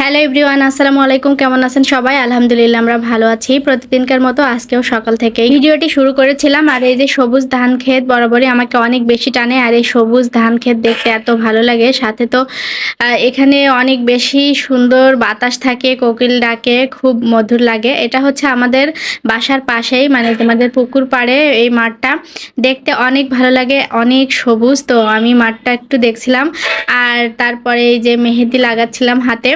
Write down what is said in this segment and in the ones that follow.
Hello everyone, আসসালামু আলাইকুম। কেমন আছেন সবাই? আলহামদুলিল্লাহ, আমরা ভালো আছি। প্রতিদিনকার মতো আজকেও সকাল থেকে ভিডিওটি শুরু করেছিলাম। আর এই যে সবুজ ধান ক্ষেত বরাবরই আমাকে অনেক বেশি টানে। আর এই সবুজ ধান ক্ষেত দেখতে এত ভালো লাগে। সাথে তো এখানে অনেক বেশি সুন্দর বাতাস থাকে, কোকিল ডাকে, খুব মধুর লাগে। এটা হচ্ছে আমাদের বাসার পাশেই মানে তোমাদের পুকুর পাড়ে এই মাঠটা। দেখতে অনেক ভালো লাগে, অনেক সবুজ। তো আমি মাঠটা একটু দেখছিলাম। আর তারপরে এই যে মেহেদি লাগাচ্ছিলাম হাতে।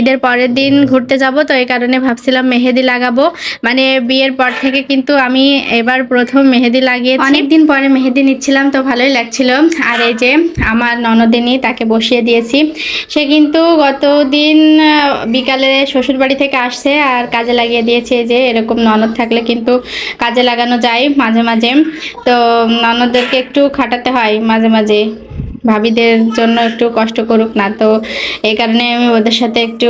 ঈদের পরের দিন ঘুরতে যাব, তো এই কারণে ভাবছিলাম মেহেদি লাগাবো। মানে বিয়ের পর থেকে কিন্তু আমি এবার প্রথম মেহেদি লাগিয়ে অনেক দিন পরে মেহেদি নিচ্ছিলাম, তো ভালোই লাগছিল। আর এই যে আমার ননদিনী তাকে বসিয়ে দিয়েছি। সে কিন্তু গত দিন বিকালে শ্বশুর বাড়ি থেকে আসছে আর কাজে লাগিয়ে দিয়েছে যে এরকম ননদ থাকলে কিন্তু কাজে লাগানো যায় মাঝে মাঝে। তো ননদদেরকে একটু খাটাতে হয় মাঝে মাঝে। ভাবিদের জন্য একটু কষ্ট করুক না। তো এই কারণে আমি ওদের সাথে একটু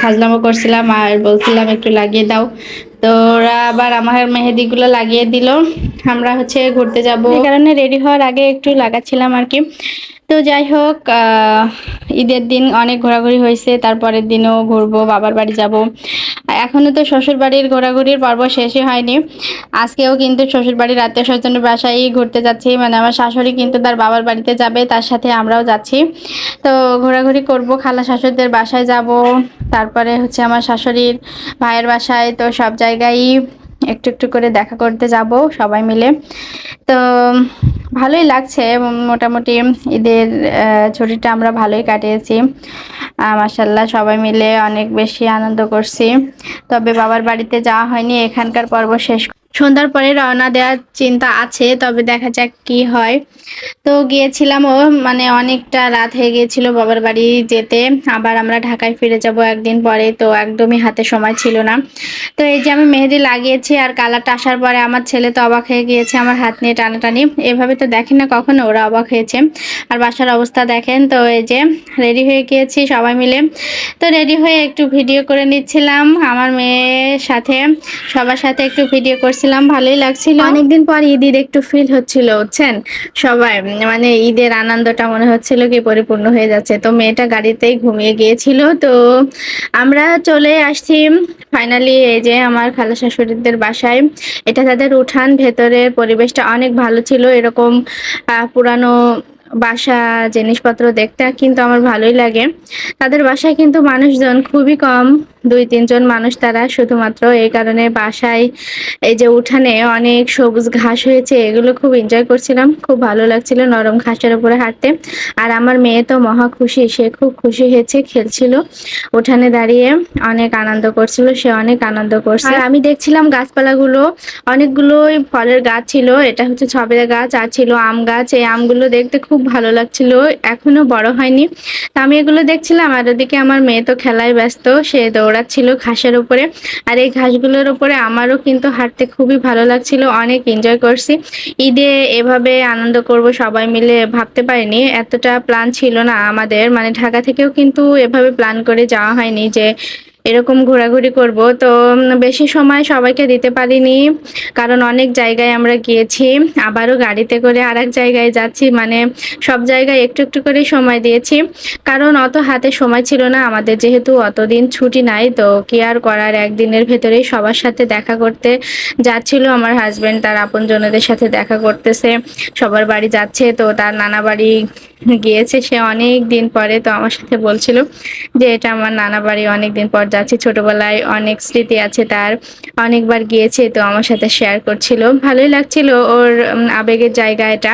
ফাজলামো করছিলাম আর বলছিলাম একটু লাগিয়ে দাও। তো ওরা আবার আমার মেহেদিগুলো লাগিয়ে দিল। আমরা হচ্ছে ঘুরতে যাব। এই কারণে রেডি হওয়ার আগে একটু লাগাচ্ছিলাম আর কি। তো যাই হোক ঈদের দিন অনেক ঘোরাঘুরি হয়েছে। তারপরের দিনও ঘুরবো, বাবার বাড়ি যাব। এখনও তো শ্বশুরবাড়ির ঘোরাঘুরির পর্ব শেষই হয়নি। আজকেও কিন্তু শ্বশুরবাড়ির আত্মীয় স্বজনের বাসায় ঘুরতে যাচ্ছি। মানে আমার শাশুড়ি কিন্তু তার বাবার বাড়িতে যাবে, তার সাথে আমরাও যাচ্ছি। তো ঘোরাঘুরি করব, খালা শাশুড়িদের বাসায় যাব। তারপরে হচ্ছে আমার শাশুড়ির ভাইয়ের বাসায়, তো সব জায়গায় একটু একটু করে দেখা করতে যাব সবাই মিলে। তো ভালোই লাগছে। মোটামুটি ঈদের ছুটিটা আমরা ভালোই কাটিয়েছি। মাসাল্লাহ সবাই মিলে অনেক বেশি আনন্দ করছি। তবে বাবার বাড়িতে যাওয়া হয়নি। এখানকার পর্ব শেষ সন্ধ্যার পরে রওনা দেওয়ার চিন্তা আছে, তবে দেখা যাক কি হয়। তো গিয়েছিলাম ও মানে অনেকটা রাত হয়ে গিয়েছিল বাবার বাড়ি যেতে। আবার আমরা ঢাকায় ফিরে যাব একদিন পরে, তো একদমই হাতে সময় ছিল না। তো এই যে আমি মেহেদি লাগিয়েছি আর কালারটা আসার পরে আমার ছেলে তো অবাক হয়ে গিয়েছে, আমার হাত নিয়ে টানাটানি। এভাবে তো দেখেন না কখনো, ওরা অবাক হয়েছে। আর বাসার অবস্থা দেখেন, তো এই যে রেডি হয়ে গিয়েছি সবাই মিলে। তো রেডি হয়ে একটু ভিডিও করে নিচ্ছিলাম। আমার মেয়ের সাথে, সবার সাথে একটু ভিডিও করছিলাম ভালোই লাগছিল। অনেকদিন পর ঈদ একটু ফিল হচ্ছিল, বুঝছেন? সবাই মানে ঈদের আনন্দটা মনে হচ্ছিল কি পরিপূর্ণ হয়ে যাচ্ছে। তো মেয়েটা গাড়িতেই ঘুমিয়ে গিয়েছিল। তো আমরা চলে আসছি ফাইনালি এই যে আমার খালা শাশুড়িদের বাসায়। এটা তাদের উঠান, ভেতরের পরিবেশটা অনেক ভালো ছিল। এরকম পুরানো বাসা, জিনিসপত্র দেখতে কিন্তু আমার ভালোই লাগে। তাদের বাসায় কিন্তু মানুষজন খুবই কম। দুই, তিনজন মানুষ তারা শুধুমাত্র এই কারণে বাসায় এই যে উঠানে অনেক সবুজ ঘাস হয়েছে, এগুলো খুব এনজয় করছিলাম। খুব ভালো লাগছিল নরম ঘাসের উপরে হাঁটতে। আর আমার মেয়ে তো মহা খুশি, সে খুব খুশি হয়েছে, খেলছিল। উঠানে দাঁড়িয়ে অনেক আনন্দ করছিল, সে অনেক আনন্দ করছে। আমি দেখছিলাম গাছপালাগুলো, অনেকগুলোই ফলের গাছ ছিল, এটা হচ্ছে ছবেদা গাছ, আর ছিল আম গাছ। এই আমগুলো দেখতে খুব ভালো লাগছিল, এখনও বড় হয়নি। তা আমি এগুলো দেখছিলাম, আর ওদিকে আমার মেয়ে তো খেলায় ব্যস্ত, সে দৌড়াচ্ছিল ঘাসের উপরে। আর এই ঘাসগুলোর উপরে আমারও কিন্তু হাঁটতে খুবই ভালো লাগছিল, অনেক এনজয় করছি। ঈদে এভাবে আনন্দ করব সবাই মিলে ভাবতে পারিনি, এতটা প্ল্যান ছিল না আমাদের। মানে ঢাকা থেকেও কিন্তু এভাবে প্ল্যান করে যাওয়া হয়নি যে এরকম ঘোরাঘুরি করব। তো বেশি সময় সবাইকে দিতে পারিনি, কারণ অনেক জায়গায় আমরা গিয়েছি। আবারও গাড়িতে করে আরেক জায়গায় যাচ্ছি মানে সব জায়গায় একটু একটু করে সময় দিয়েছি। কারণ অত হাতে সময় ছিল না, আমাদের যেহেতু অতদিন ছুটি নাই, তো কি আর করার, একদিনের ভেতরেই সবার সাথে দেখা করতে যাচ্ছিল। আমার হাজব্যান্ড তার আপনজনদের সাথে দেখা করতেছে, সবার বাড়ি যাচ্ছে, তো তার নানা বাড়ি গিয়েছে, সে অনেক দিন পরে তো আমার সাথে বলছিল যে এটা আমার নানা বাড়ি, অনেক দিন পর যাচ্ছি। ছোটবেলায় অনেক স্মৃতি আছে তার, অনেকবার গিয়েছে তো আমার সাথে শেয়ার করছিল। ভালোই লাগছিল ওর আবেগের জায়গা এটা।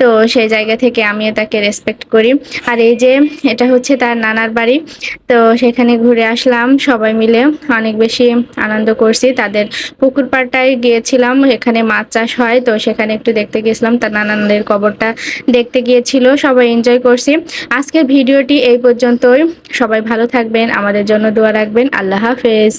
তো সেই জায়গা থেকে আমিও তাকে রেসপেক্ট করি। আর এই যে এটা হচ্ছে তার নানার বাড়ি, তো সেখানে ঘুরে আসলাম সবাই মিলে। অনেক বেশি আনন্দ করছি। তাদের পুকুর পাড়টায় গিয়েছিলাম, এখানে মাছ চাষ হয়। তো সেখানে একটু দেখতে গেছিলাম তার নানানদের কবরটা দেখতে গিয়েছিল। সবাই এনজয় করছি। আজকের ভিডিওটি এই পর্যন্তই। সবাই ভালো থাকবেন, আমাদের জন্য দোয়া রাখবেন। আল্লাহ হাফেজ।